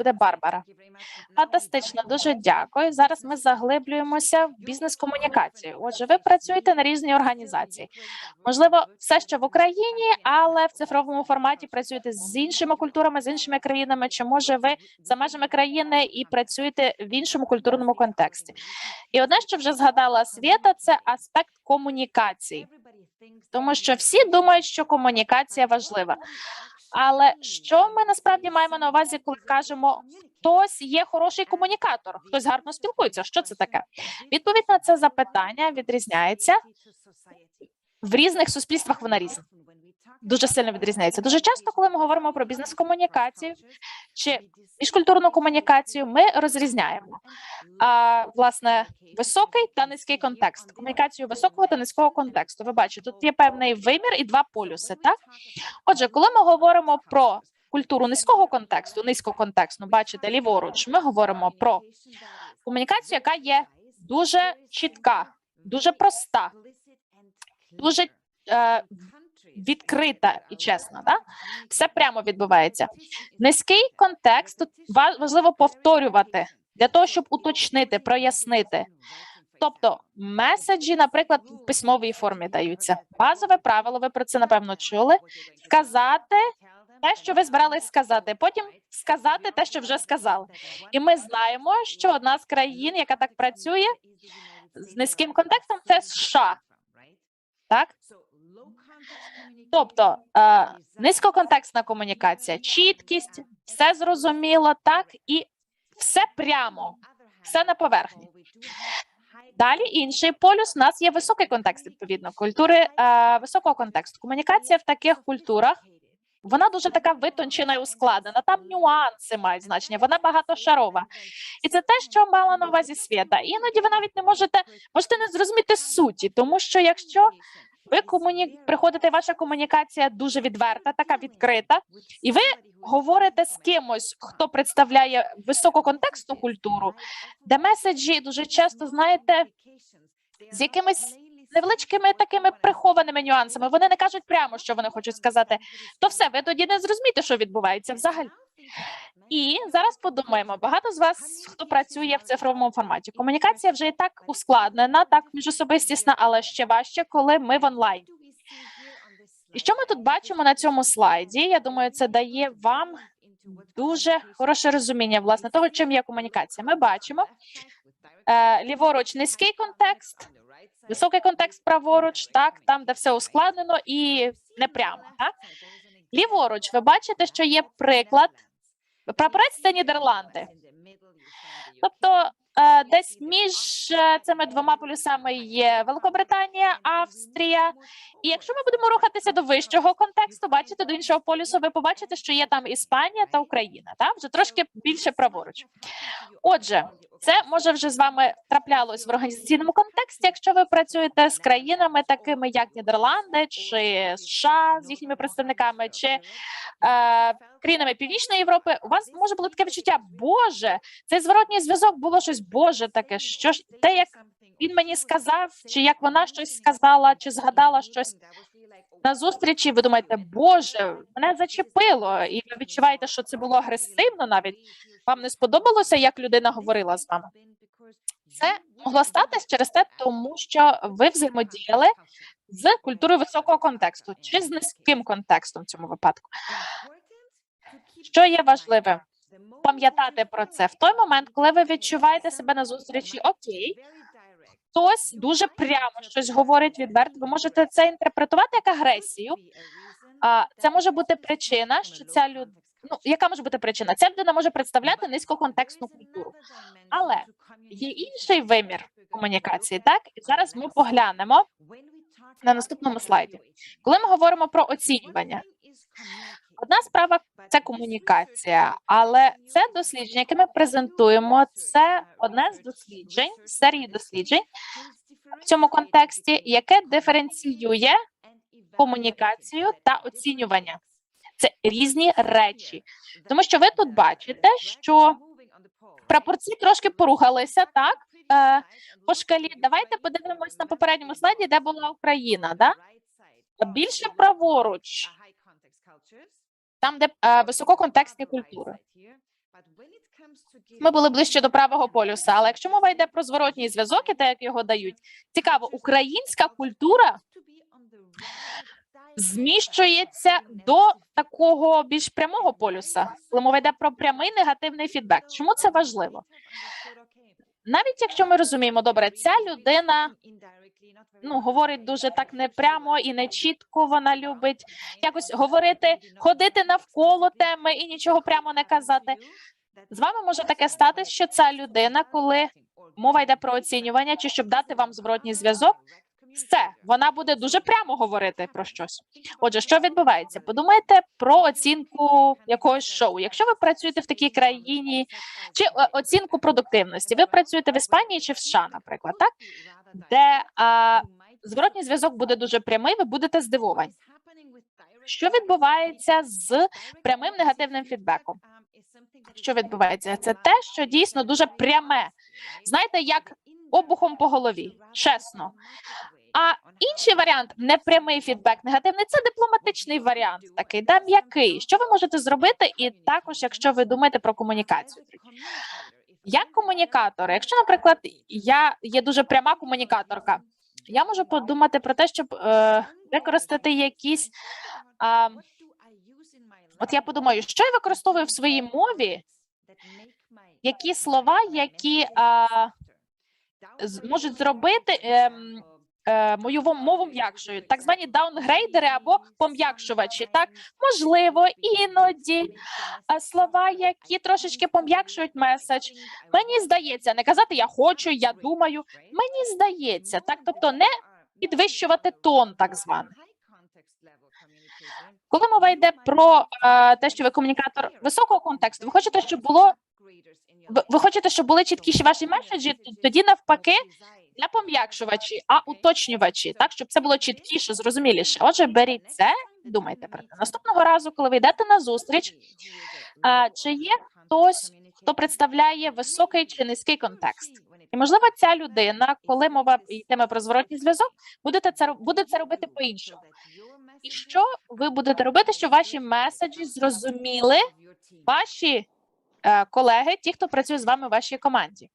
буде Барбара. Фантастично, дуже дякую. Зараз ми заглиблюємося в бізнес-комунікацію. Отже, ви працюєте на різні організації. Можливо, все ще в Україні, але в цифровому форматі працюєте з іншими культурами, з іншими країнами. Чи може ви за межами країни і працюєте в іншому культурному контексті? І одне, що вже згадала Свєта, це аспект комунікації, тому що всі думають, що комунікація важлива. Але що ми насправді маємо на увазі, коли кажемо, хтось є хороший комунікатор, хтось гарно спілкується? Що це таке? Відповідь на це запитання відрізняється в різних суспільствах. Вона різна дуже сильно відрізняється. Дуже часто, коли ми говоримо про бізнес-комунікацію чи міжкультурну комунікацію, ми розрізняємо а, власне високий та низький контекст. Комунікацію високого та низького контексту. Ви бачите, тут є певний вимір і два полюси. Так, отже, коли ми говоримо про культуру низького контексту, низькоконтекстну, бачите, ліворуч, ми говоримо про комунікацію, яка є дуже чітка, дуже проста, дуже е, відкрита і чесна. Да? Все прямо відбувається. Низький контекст тут важливо повторювати для того, щоб уточнити, прояснити. Тобто меседжі, наприклад, в письмовій формі даються. Базове правило, ви про це напевно чули. Сказати те, що ви збирались сказати, потім сказати те, що вже сказали. І ми знаємо, що одна з країн, яка так працює з низьким контекстом, це США. Так, тобто е, низькоконтекстна комунікація, чіткість, все зрозуміло, так і все прямо, все на поверхні. Далі інший полюс. У нас є високий контекст, відповідно, культури е, високого контексту. Комунікація в таких культурах вона дуже така витончена і ускладнена. Там нюанси мають значення, вона багатошарова. І це те, що мала на увазі свята. Іноді ви навіть не можете можете не зрозуміти суті, тому що якщо ви комуні... приходите, ваша комунікація дуже відверта, така відкрита, і ви говорите з кимось, хто представляє висококонтекстну культуру, де меседжі дуже часто знаєте з якимись невеличкими такими прихованими нюансами. Вони не кажуть прямо, що вони хочуть сказати. То все, ви тоді не зрозумієте, що відбувається взагалі. І зараз подумаємо: багато з вас, хто працює в цифровому форматі, комунікація вже і так ускладнена, так міжособистісна, але ще важче, коли ми в онлайн. І що ми тут бачимо на цьому слайді? Я думаю, це дає вам дуже хороше розуміння власне того, чим є комунікація. Ми бачимо е, ліворуч низький контекст, високий контекст праворуч, так там, де все ускладнено і не прямо. Так ліворуч, ви бачите, що є приклад. Прапорець це Нідерланди. Тобто е, десь між е, цими двома полюсами є Великобританія, Австрія. І якщо ми будемо рухатися до вищого контексту, бачите, до іншого полюсу, ви побачите, що є там Іспанія та Україна, так? вже трошки більше праворуч. Отже, це може вже з вами траплялось в організаційному контексті, якщо ви працюєте з країнами, такими як Нідерланди чи США з їхніми представниками, чи е, країнами Північної Європи, у вас може було таке відчуття, Боже, цей зворотній зв'язок було щось Боже таке. Що ж те, як він мені сказав, чи як вона щось сказала, чи згадала щось на зустрічі. Ви думаєте, Боже, мене зачепило, і ви відчуваєте, що це було агресивно. Навіть вам не сподобалося, як людина говорила з вами. Це могло статись через те, тому що ви взаємодіяли з культурою високого контексту чи з низьким контекстом в цьому випадку. Що є важливе? Пам'ятати про це в той момент, коли ви відчуваєте себе на зустрічі, окей, хтось дуже прямо щось говорить відверто. Ви можете це інтерпретувати як агресію. А це може бути причина, що ця людина. Ну, яка може бути причина? Ця людина може представляти низькоконтекстну культуру, але є інший вимір комунікації. Так і зараз ми поглянемо на наступному слайді. Коли ми говоримо про оцінювання, одна справа це комунікація, але це дослідження, яке ми презентуємо, це одне з досліджень серії досліджень в цьому контексті, яке диференціює комунікацію та оцінювання. Це різні речі, тому що ви тут бачите, що прапорці трошки порухалися так? е, по шкалі. Давайте подивимось на попередньому слайді, де була Україна. Да? Більше праворуч, там, де е, висококонтекстні культури. Ми були ближче до правого полюса, але якщо мова йде про зворотній зв'язок і те, як його дають, цікаво, українська культура зміщується до такого більш прямого полюса, коли мова йде про прямий негативний фідбек. Чому це важливо? Навіть якщо ми розуміємо, добре, ця людина ну говорить дуже так непрямо і не чітко. Вона любить якось говорити, ходити навколо теми і нічого прямо не казати. З вами може таке стати, що ця людина, коли мова йде про оцінювання, чи щоб дати вам зворотній зв'язок, все вона буде дуже прямо говорити про щось. Отже, що відбувається? Подумайте про оцінку якогось шоу. Якщо ви працюєте в такій країні, чи е, оцінку продуктивності, ви працюєте в Іспанії чи в США, наприклад, так де а, зворотній зв'язок буде дуже прямий, ви будете здивовані. Що відбувається з прямим негативним фідбеком? Що відбувається? Це те, що дійсно дуже пряме. Знаєте, як обухом по голові, чесно. А інший варіант непрямий фідбек, негативний це дипломатичний варіант, такий да м'який. Що ви можете зробити? І також, якщо ви думаєте про комунікацію, як комунікатор, якщо, наприклад, я є дуже пряма комунікаторка, я можу подумати про те, щоб е, використати якісь. А, от я подумаю, що я використовую в своїй мові, які слова, які а, можуть зробити ем, е, мою вом- мову м'якшою, так звані даунгрейдери або пом'якшувачі. Так можливо, іноді слова, які трошечки пом'якшують меседж. Мені здається, не казати я хочу, я думаю. Мені здається, так, тобто не підвищувати тон, так званий. Коли мова йде про е, те, що ви комунікатор високого контексту, ви хочете, щоб було ви, хочете, щоб були чіткіші ваші меседжі, тоді навпаки не пом'якшувачі, а уточнювачі, так щоб це було чіткіше, зрозуміліше. Отже, беріть це, думайте про це. Наступного разу, коли ви йдете на зустріч, чи є хтось, хто представляє високий чи низький контекст? І можливо, ця людина, коли мова йтиме про зворотній зв'язок, будете це буде це робити по-іншому. І що ви будете робити, щоб ваші меседжі зрозуміли ваші е, колеги, ті, хто працює з вами в вашій команді?